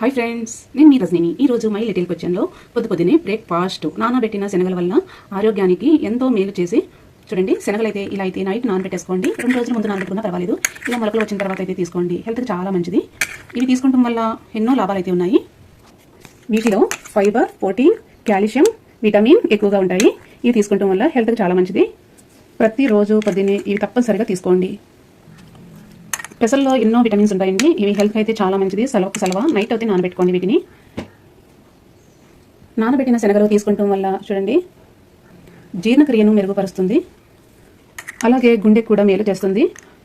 Hi friends నేను మీ రజనిని. ఈ రోజు మై లిటిల్ కిచెన్లో పొద్దు పొద్దునే బ్రేక్ఫాస్ట్ నానబెట్టిన శనగల వల్ల ఆరోగ్యానికి ఎంతో మేలు చేసి చూడండి శనగలు అయితే ఇలా అయితే నైట్ నానబెట్టేసుకోండి. రెండు రోజుల ముందు నానబెట్టుకున్నా పర్వాలేదు. ఇలా మొలకలు వచ్చిన తర్వాత అయితే తీసుకోండి. హెల్త్కి చాలా మంచిది. ఇవి తీసుకోవడం వల్ల ఎన్నో లాభాలు అయితే ఉన్నాయి. వీటిలో ఫైబర్ ప్రోటీన్ కాల్షియం విటమిన్ ఎక్కువగా ఉంటాయి. ఇవి తీసుకోవడం వల్ల హెల్త్కి చాలా మంచిది. ప్రతిరోజు పొద్దున్నే ఇవి తప్పనిసరిగా తీసుకోండి. పెసల్లో ఎన్నో విటమిన్స్ ఉంటాయండి. ఇవి హెల్త్ అయితే చాలా మంచిది. సెలవుకు సెలవ? నైట్ అయితే నానబెట్టుకోండి వీటిని. నానబెట్టిన శనగలు తీసుకుంటాం వల్ల చూడండి జీర్ణక్రియను మెరుగుపరుస్తుంది. అలాగే గుండెకు కూడా మేలు చేస్తుంది.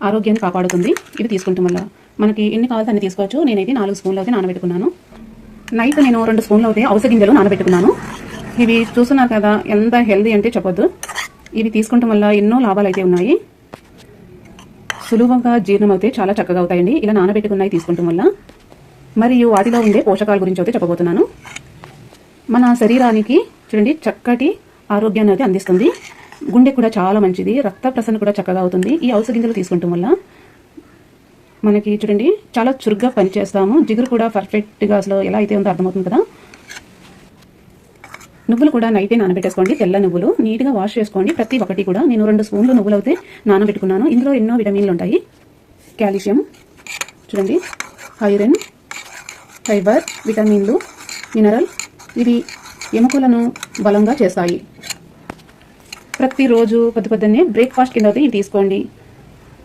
ఆరోగ్యాన్ని కాపాడుతుంది. ఇవి తీసుకుంటాం వల్ల. మనకి ఎన్ని కావాలో అన్ని తీసుకోవచ్చు. నేనైతే నాలుగు స్పూన్లు అయితే నానబెట్టుకున్నాను. నైట్ నేను రెండు స్పూన్లు అయితే అవసర గింజలు నానబెట్టుకున్నాను. ఇవి చూస్తున్నారు కదా ఎంత హెల్దీ అంటే చెప్పొద్దు. ఇవి తీసుకుంటాం వల్ల ఎన్నో లాభాలు అయితే ఉన్నాయి. సులువుగా జీర్ణం అయితే చాలా చక్కగా అవుతాయండి ఇలా నానబెట్టుకున్నాయి తీసుకుంటాం వల్ల. మరియు వాటిలో ఉండే పోషకాల గురించి అయితే చెప్పబోతున్నాను. మన శరీరానికి చూడండి చక్కటి ఆరోగ్యాన్ని అయితే అందిస్తుంది. గుండె కూడా చాలా మంచిది. రక్త ప్రసరణ కూడా చక్కగా అవుతుంది ఈ ఔషధ గింజలు తీసుకుంటాం వల్ల మనకి చూడండి చాలా చురుగ్గా పనిచేస్తాము. జిగురు కూడా పర్ఫెక్ట్గా అసలు ఎలా అయితే ఉందో అర్థమవుతుంది కదా. నువ్వులు కూడా నైటే నానబెట్టేసుకోండి. తెల్ల నువ్వులు నీట్గా వాష్ చేసుకోండి. ప్రతి ఒక్కటి కూడా నేను రెండు స్పూన్లు నువ్వులు అయితే నానబెట్టుకున్నాను. ఇందులో ఎన్నో విటమిన్లు ఉంటాయి. కాల్షియం చూడండి. ఐరన్ ఫైబర్ విటమిన్లు మినరల్. ఇవి ఎముకలను బలంగా చేస్తాయి. ప్రతిరోజు పొద్దు పొద్దున్నే బ్రేక్ఫాస్ట్ కింద అయితే ఇవి తీసుకోండి.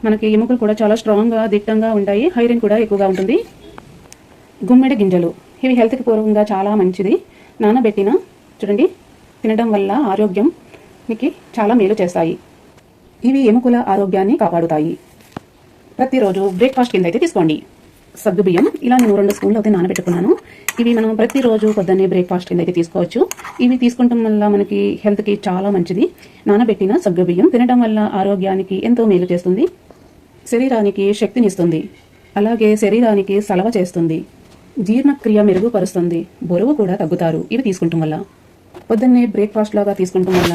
మనకి ఎముకలు కూడా చాలా స్ట్రాంగ్గా దిట్టంగా ఉంటాయి. ఐరన్ కూడా ఎక్కువగా ఉంటుంది. గుమ్మెడి గింజలు. ఇవి హెల్త్కి పూర్వంగా చాలా మంచిది. నానబెట్టిన చూడండి. తినడం వల్ల ఆరోగ్యం మీకు చాలా మేలు చేస్తాయి. ఇవి ఎముకల ఆరోగ్యాన్ని కాపాడుతాయి. ప్రతిరోజు బ్రేక్ఫాస్ట్ కింద అయితే తీసుకోండి. సగ్గు బియ్యం ఇలా నేను రెండు స్పూన్లు అయితే నానబెట్టుకున్నాను. ఇవి మనం ప్రతిరోజు పొద్దున్నే బ్రేక్ఫాస్ట్ కింద అయితే తీసుకోవచ్చు. ఇవి తీసుకుంటాం వల్ల మనకి హెల్త్కి చాలా మంచిది. నానబెట్టిన సగ్గు బియ్యం తినడం వల్ల ఆరోగ్యానికి ఎంతో మేలు చేస్తుంది. శరీరానికి శక్తినిస్తుంది. అలాగే శరీరానికి సలవ చేస్తుంది. జీర్ణక్రియ మెరుగుపరుస్తుంది. బరువు కూడా తగ్గుతారు. ఇవి తీసుకుంటాం వల్ల. పొద్దున్నే బ్రేక్ఫాస్ట్ లాగా తీసుకుంటాం వల్ల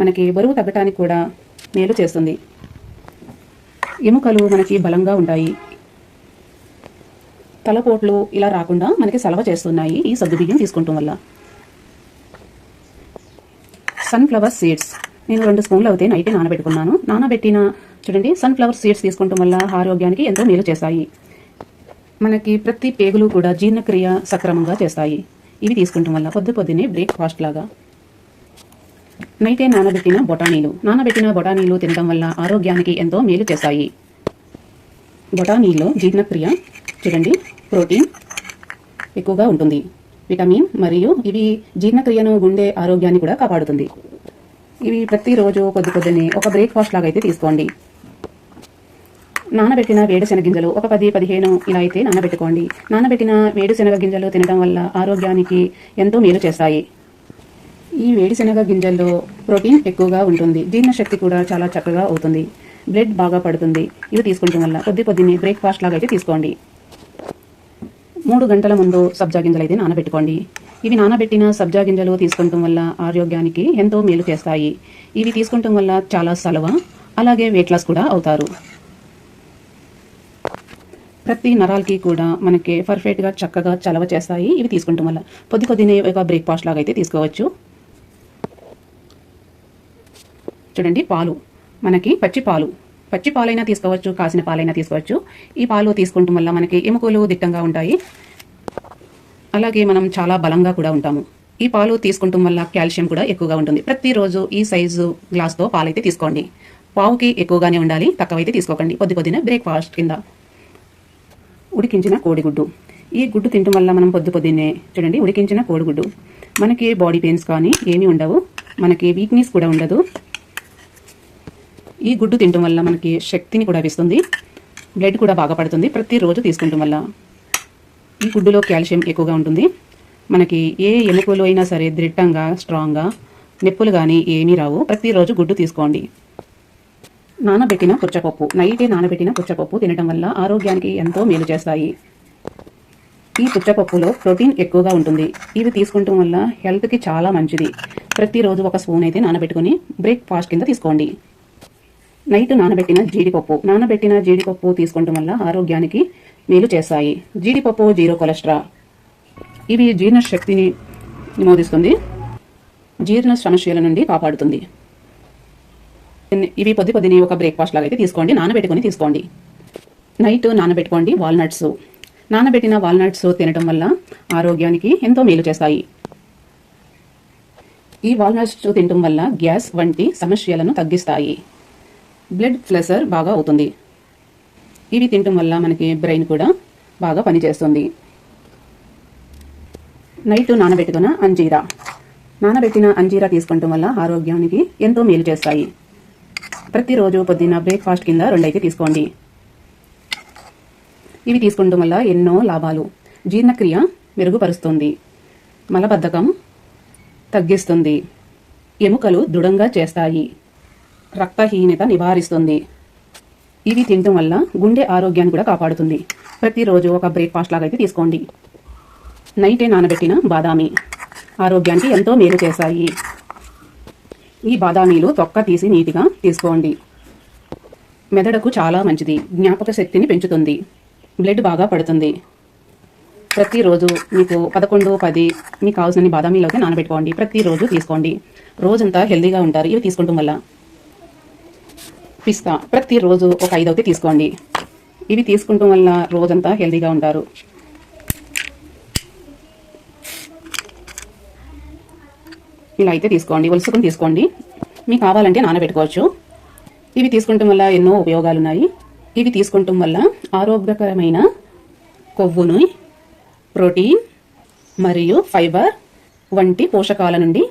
మనకి బరువు తగ్గటానికి కూడా మేలు చేస్తుంది. ఎముకలు మనకి బలంగా ఉంటాయి. తలపోట్లు ఇలా రాకుండా మనకి సలవ చేస్తున్నాయి ఈ సగ్గుబియ్యం తీసుకుంటాం వల్ల సన్ఫ్లవర్ సీడ్స్ నేను రెండు స్పూన్లు అయితే నైట్ నానబెట్టుకున్నాను. నానబెట్టిన చూడండి సన్ఫ్లవర్ సీడ్స్ తీసుకోవటం వల్ల ఆరోగ్యానికి ఎంతో మేలు చేస్తాయి. మనకి ప్రతి పేగులు కూడా జీర్ణక్రియ సక్రమంగా చేస్తాయి. ఇవి తీసుకుంటాం వల్ల పొద్దు పొద్దునే బ్రేక్ఫాస్ట్ లాగా. నైటే నానబెట్టిన బొటానీలు. నానబెట్టిన బొటానీలు తినడం వల్ల ఆరోగ్యానికి ఎంతో మేలు చేస్తాయి బొటానీలో జీర్ణక్రియ చూడండి ప్రోటీన్ ఎక్కువగా ఉంటుంది. విటమిన్ మరియు ఇవి జీర్ణక్రియను గుండె ఆరోగ్యాన్ని కూడా కాపాడుతుంది. ఇవి ప్రతిరోజు పొద్దు పొద్దున్నే ఒక బ్రేక్ఫాస్ట్ లాగా అయితే తీసుకోండి. నానబెట్టిన వేరుశెనగ గింజలు ఒక పది పదిహేను ఇలా అయితే నానబెట్టుకోండి. నానబెట్టిన వేరుశెనగ గింజలు తినడం వల్ల ఆరోగ్యానికి ఎంతో మేలు చేస్తాయి. ఈ వేరుశెనగ గింజల్లో ప్రోటీన్ ఎక్కువగా ఉంటుంది. జీర్ణశక్తి కూడా చాలా చక్కగా అవుతుంది. బ్లడ్ బాగా పడుతుంది. ఇవి తీసుకుంటాం వల్ల కొద్ది పొద్దున్నే బ్రేక్ఫాస్ట్ లాగా అయితే తీసుకోండి. మూడు గంటల ముందు సబ్జా గింజలు అయితే నానబెట్టుకోండి. ఇవి నానబెట్టిన సబ్జా గింజలు తీసుకుంటాం వల్ల ఆరోగ్యానికి ఎంతో మేలు చేస్తాయి. ఇవి తీసుకుంటాం వల్ల చాలా సలవ అలాగే వెయిట్ లాస్ కూడా అవుతారు. ప్రతి నరాలకి కూడా మనకి పర్ఫెక్ట్గా చక్కగా చలవ చేస్తాయి. ఇవి తీసుకుంటాం వల్ల పొద్దు కొద్దినే ఒక బ్రేక్ఫాస్ట్ లాగా అయితే తీసుకోవచ్చు. చూడండి పాలు. మనకి పచ్చి పాలు. పచ్చి పాలైనా తీసుకోవచ్చు కాసిన పాలైనా తీసుకోవచ్చు. ఈ పాలు తీసుకుంటాం వల్ల మనకి ఎముకలు దిట్టంగా ఉంటాయి. అలాగే మనం చాలా బలంగా కూడా ఉంటాము. ఈ పాలు తీసుకుంటాం వల్ల కాల్షియం కూడా ఎక్కువగా ఉంటుంది. ప్రతిరోజు ఈ సైజు గ్లాస్తో పాలైతే తీసుకోండి. పావుకి ఎక్కువగానే ఉండాలి తక్కువైతే తీసుకోకండి. కొద్ది కొద్దిన బ్రేక్ఫాస్ట్ కింద. ఉడికించిన కోడిగుడ్డు. ఈ గుడ్డు తినడం వల్ల మనం పొద్దు పొద్దున్నే చూడండి ఉడికించిన కోడిగుడ్డు. మనకి బాడీ పెయిన్స్ కానీ ఏమీ ఉండవు. మనకి వీక్నెస్ కూడా ఉండదు. ఈ గుడ్డు తినడం వల్ల మనకి శక్తిని కూడా ఇస్తుంది. బ్లడ్ కూడా బాగా పడుతుంది ప్రతిరోజు తీసుకుంటాం వల్ల. ఈ గుడ్డులో కాల్షియం ఎక్కువగా ఉంటుంది. మనకి ఏ ఎముకలు అయినా సరే దృఢంగా స్ట్రాంగ్గా నొప్పులు కానీ ఏమీ రావు. ప్రతిరోజు గుడ్డు తీసుకోండి. నానబెట్టిన పుచ్చపప్పు. నైటే నానబెట్టిన పుచ్చపప్పు తినడం వల్ల ఆరోగ్యానికి ఎంతో మేలు చేస్తాయి. ఈ పుచ్చపప్పులో ప్రోటీన్ ఎక్కువగా ఉంటుంది. ఇవి తీసుకుంటాం వల్ల హెల్త్కి చాలా మంచిది. ప్రతిరోజు ఒక స్పూన్ అయితే నానబెట్టుకుని బ్రేక్ఫాస్ట్ కింద తీసుకోండి. నైట్ నానబెట్టిన జీడిపప్పు. నానబెట్టిన జీడిపప్పు తీసుకోవడం వల్ల ఆరోగ్యానికి మేలు చేస్తాయి. జీడిపప్పు జీరో కొలెస్ట్రా ఇవి జీర్ణ శక్తిని నిమోదిస్తుంది జీర్ణ సమస్యల నుండి కాపాడుతుంది. ఇవి పొద్దు పొద్దునే ఒక బ్రేక్ఫాస్ట్ లాగా అయితే తీసుకోండి. నానబెట్టుకొని తీసుకోండి. నైట్ నానబెట్టుకోండి వాల్నట్స్ నానబెట్టిన వాల్నట్స్ తినడం వల్ల ఆరోగ్యానికి ఎంతో మేలు చేస్తాయి. ఈ వాల్నట్స్ తినడం వల్ల గ్యాస్ వంటి సమస్యలను తగ్గిస్తాయి. బ్లడ్ ప్రెషర్ బాగా అవుతుంది. ఇవి తినడం వల్ల మనకి బ్రెయిన్ కూడా బాగా పనిచేస్తుంది. నైట్ నానబెట్టుకున్న అంజీరా. నానబెట్టిన అంజీరా తీసుకుంటం వల్ల ఆరోగ్యానికి ఎంతో మేలు చేస్తాయి. ప్రతిరోజు పొద్దున్న బ్రేక్ఫాస్ట్ కింద రెండైతే తీసుకోండి. ఇవి తీసుకోవడం వల్ల ఎన్నో లాభాలు. జీర్ణక్రియ మెరుగుపరుస్తుంది. మలబద్ధకం తగ్గిస్తుంది. ఎముకలు దృఢంగా చేస్తాయి. రక్తహీనత నివారిస్తుంది. ఇవి తినడం వల్ల గుండె ఆరోగ్యాన్ని కూడా కాపాడుతుంది. ప్రతిరోజు ఒక బ్రేక్ఫాస్ట్ లాగా అయితే తీసుకోండి. నైటే నానబెట్టిన బాదామి ఆరోగ్యానికి ఎంతో మేలు చేశాయి. ఈ బాదామీలు తొక్క తీసి నీటిగా తీసుకోండి. మెదడుకు చాలా మంచిది. జ్ఞాపక శక్తిని పెంచుతుంది. బ్లడ్ బాగా పడుతుంది. ప్రతిరోజు మీకు పదకొండు పది మీకు కావాల్సిన బాదామీలు అయితే నానబెట్టుకోండి. ప్రతిరోజు తీసుకోండి. రోజంతా హెల్దీగా ఉంటారు. ఇవి తీసుకుంటాం వల్ల పిస్తా ప్రతిరోజు ఒక ఐదు అయితే తీసుకోండి. ఇవి తీసుకుంటాం వల్ల రోజంతా హెల్దీగా ఉంటారు. ఇలా అయితే తీసుకోండి ఒలుసుకుని తీసుకోండి. మీకు కావాలంటే నానబెట్టుకోవచ్చు. ఇవి తీసుకుంటాం వల్ల ఎన్నో ఉపయోగాలు ఉన్నాయి ఇవి తీసుకుంటాం వల్ల ఆరోగ్యకరమైన కొవ్వును ప్రోటీన్ మరియు ఫైబర్ వంటి పోషకాల నుండి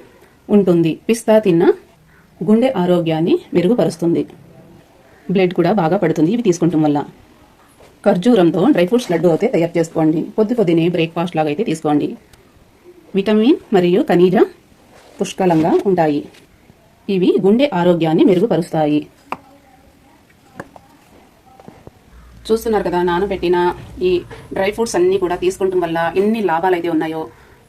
ఉంటుంది. పిస్తా తిన్న గుండె ఆరోగ్యాన్ని మెరుగుపరుస్తుంది. బ్లడ్ కూడా బాగా పడుతుంది ఇవి తీసుకుంటాం వల్ల. ఖర్జూరంతో డ్రై ఫ్రూట్స్ లడ్డు అయితే తయారు చేసుకోండి. పొద్దు పొద్దునే బ్రేక్ఫాస్ట్ లాగా అయితే తీసుకోండి. విటమిన్ మరియు ఖనిజ పుష్కలంగా ఉంటాయి. ఇవి గుండె ఆరోగ్యాన్ని మెరుగుపరుస్తాయి. చూస్తున్నారు కదా నానబెట్టిన ఈ డ్రై ఫ్రూట్స్ అన్నీ కూడా తీసుకుంటం వల్ల ఎన్ని లాభాలు అయితే ఉన్నాయో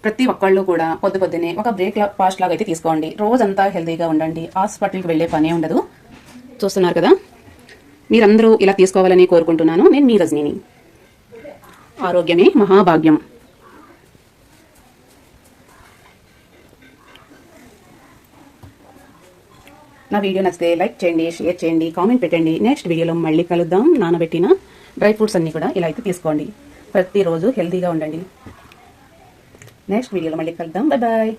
ప్రతి ఒక్కళ్ళు కూడా పొద్దు పొద్దునే ఒక బ్రేక్ ఫాస్ట్ లాగా అయితే తీసుకోండి. రోజంతా హెల్తీగా ఉండండి. హాస్పిటల్కి వెళ్ళే పనే ఉండదు. చూస్తున్నారు కదా మీరందరూ ఇలా తీసుకోవాలని కోరుకుంటున్నాను. నేను మీ రజనీని. ఆరోగ్యమే మహాభాగ్యం. నా వీడియో నచ్చితే లైక్ చేయండి షేర్ చేయండి కామెంట్ పెట్టండి. నెక్స్ట్ వీడియోలో మళ్ళీ కలుద్దాం. నానబెట్టిన డ్రై ఫ్రూట్స్ అన్నీ కూడా ఇలా అయితే తీసుకోండి. ప్రతిరోజు హెల్తీగా ఉండండి. నెక్స్ట్ వీడియోలో మళ్ళీ కలుద్దాం. Bye bye